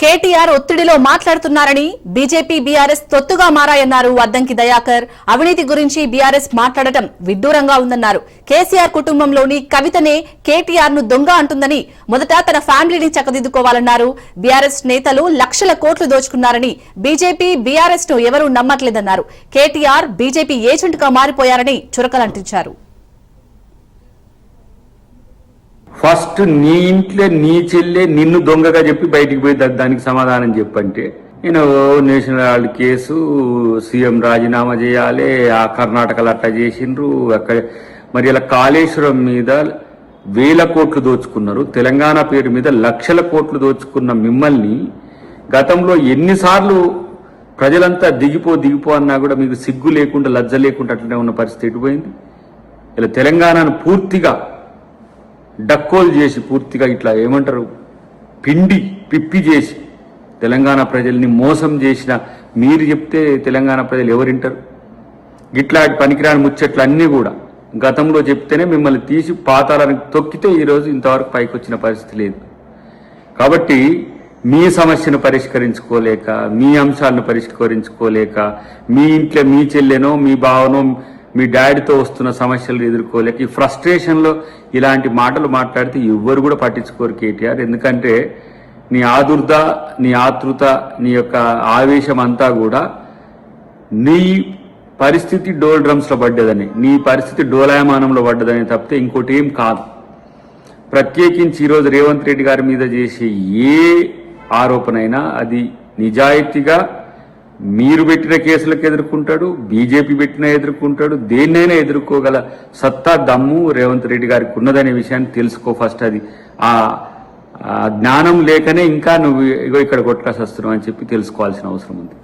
కేటీఆర్ ఒత్తిడిలో మాట్లాడుతున్నారని BJP BRS తొత్తుగా మారాయన్నారు అద్దంకి దయాకర్. అవినీతి గురించి బీఆర్ఎస్ మాట్లాడటం విడ్డూరంగా ఉందన్నారు. కేసీఆర్ కుటుంబంలోని కవితనే కేటీఆర్ను దొంగ అంటుందని మొదట తన ఫ్యామిలీని చక్కదిద్దుకోవాలన్నారు. బీఆర్ఎస్ నేతలు లక్షల కోట్లు దోచుకున్నారని బీజేపీ బీఆర్ఎస్ను ఎవరూ నమ్మట్లేదన్నారు. కేటీఆర్ బీజేపీ ఏజెంట్గా మారిపోయారని చురకలంటించారు. ఫస్ట్ నీ ఇంట్లో నీ చెల్లె నిన్ను దొంగగా చెప్పి బయటికి పోయి దానికి సమాధానం చెప్పంటే నేను నేషనల్ హాల్ కేసు సీఎం రాజీనామా చేయాలి ఆ కర్ణాటకలో అట్ట చేసిండ్రు అక్కడ మరి ఇలా కాళేశ్వరం మీద వేల కోట్లు దోచుకున్నారు తెలంగాణ పేరు మీద లక్షల కోట్లు దోచుకున్న మిమ్మల్ని గతంలో ఎన్నిసార్లు ప్రజలంతా దిగిపో దిగిపో అన్నా కూడా మీకు సిగ్గు లేకుండా లజ్జ లేకుండా అట్లనే ఉన్న పరిస్థితి ఎటుపోయింది ఇలా తెలంగాణను పూర్తిగా డక్కోలు చేసి పూర్తిగా ఇట్లా ఏమంటారు? పిండి పిప్పి చేసి తెలంగాణ ప్రజల్ని మోసం చేసిన మీరు చెప్తే తెలంగాణ ప్రజలు ఎవరింటారు ఇట్లాంటి పనికిరాని ముచ్చట్లు అన్నీ కూడా గతంలో చెప్తేనే మిమ్మల్ని తీసి పాతాలను తొక్కితే ఈరోజు ఇంతవరకు పైకి వచ్చిన పరిస్థితి లేదు. కాబట్టి మీ సమస్యను పరిష్కరించుకోలేక మీ అంశాలను పరిష్కరించుకోలేక మీ ఇంట్లో మీ చెల్లెనో మీ బావనో మీ డాడీతో వస్తున్న సమస్యలు ఎదుర్కోలేక ఈ ఫ్రస్ట్రేషన్లో ఇలాంటి మాటలు మాట్లాడితే ఎవ్వరు కూడా పట్టించుకోరు కేటీఆర్. ఎందుకంటే నీ ఆదుర్ద నీ ఆతృత నీ యొక్క ఆవేశం అంతా కూడా నీ పరిస్థితి డోల్ డ్రమ్స్లో పడ్డదని నీ పరిస్థితి డోలాయమానంలో పడ్డదని తప్పితే ఇంకోటి ఏం కాదు. ప్రత్యేకించి ఈరోజు రేవంత్ రెడ్డి గారి మీద చేసే ఏ ఆరోపణ అయినా అది నిజాయితీగా మీరు పెట్టిన కేసులకు ఎదుర్కొంటాడు బీజేపీ పెట్టినా ఎదుర్కొంటాడు దేన్నైనా ఎదుర్కోగల సత్తా దమ్ము రేవంత్ రెడ్డి గారికి ఉన్నదనే విషయాన్ని తెలుసుకో ఫస్ట్ అది. ఆ జ్ఞానం లేకనే ఇంకా నువ్వు ఇగో ఇక్కడ కొట్లాసి వస్తున్నావు అని చెప్పి తెలుసుకోవాల్సిన అవసరం ఉంది.